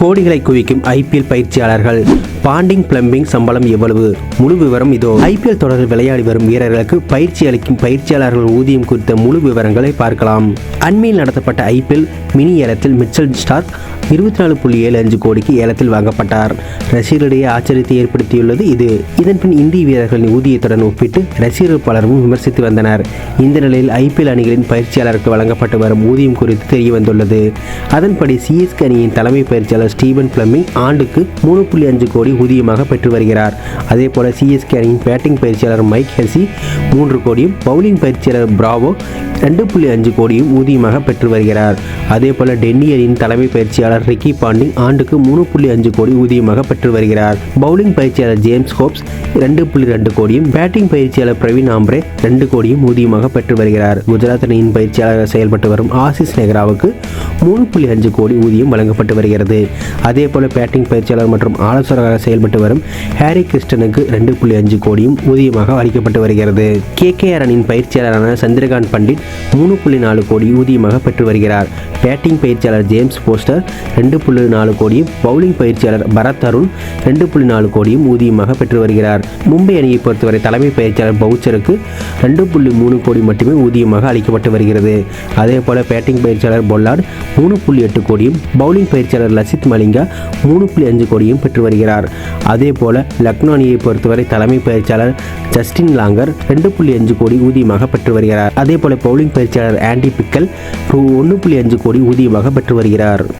கோடிகளை குவிக்கும் ஐபிஎல் பயிற்சியாளர்கள். பாண்டிங் பிளம்பிங் சம்பளம் எவ்வளவு? முழு விவரம் இதோ. ஐபிஎல் தொடரில் விளையாடி வரும் வீரர்களுக்கு பயிற்சி அளிக்கும் பயிற்சியாளர்கள் ஊதியம் குறித்த முழு விவரங்களை பார்க்கலாம். அண்மையில் நடத்தப்பட்ட ஐபிஎல் மினி ஏலத்தில் மிச்சல் ஸ்டார்க் இருபத்தி நாலு புள்ளி ஏழு அஞ்சு கோடிக்கு ஏலத்தில் வாங்கப்பட்டார். ரசிகர்களிடையே ஆச்சரியத்தை ஏற்படுத்தியுள்ளது இது. இதன்பின் இந்திய வீரர்களின் ஊதியத்துடன் ஒப்பிட்டு ரசிகர்கள் பலரும் விமர்சித்து வந்தனர். இந்த நிலையில் ஐபிஎல் அணிகளின் பயிற்சியாளருக்கு வழங்கப்பட்டு வரும் ஊதியம் குறித்து தெரிய வந்துள்ளது அதன்படி சிஎஸ்கே அணியின் தலைமை பயிற்சியாளர் ஸ்டீவன் பிளமிங் ஆண்டுக்கு மூணு புள்ளி அஞ்சு கோடி ஊதியமாக பெற்று வருகிறார். அதேபோல சிஎஸ்கே அணியின் பேட்டிங் பயிற்சியாளர் மைக் ஹெல்சி மூன்று கோடியும் பவுலிங் பயிற்சியாளர் பிராவோ ரெண்டு புள்ளி அஞ்சு கோடியும் ஊதியமாக பெற்று வருகிறார். அதேபோல டென்னி அணியின் தலைமை பயிற்சியாளர் ரிக்கி பாண்டிங் ஆண்டுக்கு மூணு புள்ளி அஞ்சு கோடி ஊதியமாக பெற்று வருகிறார். பவுலிங் பயிற்சியாளர் ஜேம்ஸ் ஹோப்ஸ் ரெண்டு புள்ளி ரெண்டு கோடியும் பேட்டிங் பயிற்சியாளர் பிரவீன் ஆம்ரே ரெண்டு கோடியும் ஊதியமாக பெற்று வருகிறார். குஜராத் அணியின் பயிற்சியாளராக செயல்பட்டு வரும் ஆசிஸ் நெஹ்ராவுக்கு மூணு புள்ளி அஞ்சு கோடி ஊதியம் வழங்கப்பட்டு வருகிறது. அதேபோல பேட்டிங் பயிற்சியாளர் மற்றும் ஆலோசகராக செயல்பட்டு வரும் ஹாரி கிறிஸ்டனுக்கு ரெண்டு புள்ளி அஞ்சு கோடியும் ஊதியமாக அளிக்கப்பட்டு வருகிறது. கேகேஆர் அணியின் பயிற்சியாளரான சந்திரகாந்த் பண்டிட் மூணு புள்ளி நாலு கோடி ஊதியமாக பெற்று வருகிறார். பேட்டிங் பயிற்சியாளர் ஜேம்ஸ் போஸ்டர் ரெண்டு புள்ளி நாலு கோடியும் பவுலிங் பயிற்சியாளர் பரத் அருண் ரெண்டு புள்ளி நாலு கோடியும் ஊதியமாக பெற்று வருகிறார். மும்பை அணியை பொறுத்தவரை தலைமை பயிற்சியாளர் பவுச்சருக்கு ரெண்டு புள்ளி மூணு கோடி மட்டுமே ஊதியமாக அளிக்கப்பட்டு வருகிறது. அதே போல பேட்டிங் பயிற்சியாளர் பொல்லாட் மூணு புள்ளி எட்டு கோடியும் பவுலிங் பயிற்சியாளர் லசித் மலிங்கா மூணு புள்ளி அஞ்சு கோடியும் பெற்று வருகிறார். அதே போல லக்னோ அணியை பொறுத்தவரை தலைமை பயிற்சியாளர் ஜஸ்டின் லாங்கர் ரெண்டு புள்ளி அஞ்சு கோடி ஊதியமாக பெற்று வருகிறார். அதே போல பவுலிங் பயிற்சியாளர் ஆண்டி பிக்கல் ரூ ஒன்று புள்ளி அஞ்சு கோடி ஊதியமாக பெற்று வருகிறார்.